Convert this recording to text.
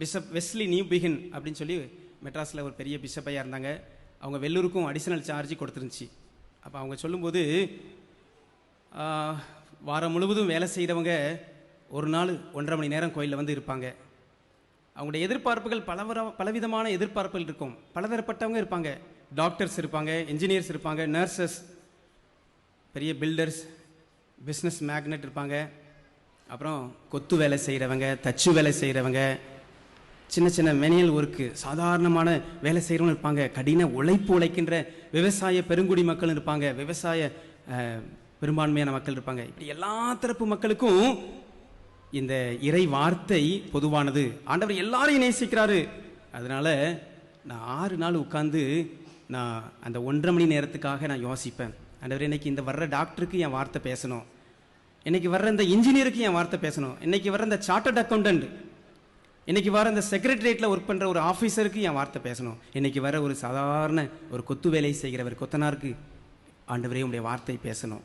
Bishop Wesley new begin அப்படின்னு சொல்லி மெட்ராஸில் ஒரு பெரிய பிஷப்பையாக இருந்தாங்க. அவங்க வெள்ளூருக்கும் அடிஷனல் சார்ஜ் கொடுத்துருந்துச்சு. அப்போ அவங்க சொல்லும்போது வாரம் முழுவதும் வேலை செய்கிறவங்க ஒரு நாள் ஒன்றரை மணி நேரம் கோயிலில் வந்து இருப்பாங்க. அவங்களுடைய எதிர்பார்ப்புகள் பலவர பலவிதமான எதிர்பார்ப்புகள் இருக்கும். பலதரப்பட்டவங்க இருப்பாங்க. டாக்டர்ஸ் இருப்பாங்க இன்ஜினியர்ஸ் இருப்பாங்க நர்சஸ் பெரிய பில்டர்ஸ் பிஸ்னஸ் மேக்னெட் இருப்பாங்க. அப்புறம் கொத்து வேலை செய்கிறவங்க தச்சு வேலை செய்கிறவங்க சின்ன சின்ன மெனியல் ஒர்க்கு சாதாரணமான வேலை செய்கிறவங்க இருப்பாங்க. கடின உழைப்பு உழைக்கின்ற விவசாய பெருங்குடி மக்கள் இருப்பாங்க. விவசாய பெரும்பான்மையான மக்கள் இருப்பாங்க. இப்படி எல்லா தரப்பு மக்களுக்கும் இந்த இறை வார்த்தை பொதுவானது. ஆண்டவர் எல்லாரையும் நேசிக்கிறாரு. அதனால் நான் ஆறு நாள் உட்காந்து நான் அந்த ஒன்றரை மணி நேரத்துக்காக நான் யோசிப்பேன். ஆண்டவர் இன்னைக்கு இந்த வர்ற டாக்டருக்கு என் வார்த்தை பேசணும். இன்னைக்கு வர்ற இந்த இன்ஜினியருக்கு என் வார்த்தை பேசணும். இன்னைக்கு வர்ற இந்த சார்ட்டர்ட் அக்கௌண்டன்ட் இன்றைக்கி வர இந்த செக்ரட்டரியேட்டில் ஒர்க் பண்ணுற ஒரு ஆஃபீஸருக்கு என் வார்த்தை பேசணும். இன்னைக்கு வர ஒரு சாதாரண ஒரு கொத்து வேலை செய்கிறவர் கொத்தனாருக்கு ஆண்டவரே உடைய வார்த்தை பேசணும்.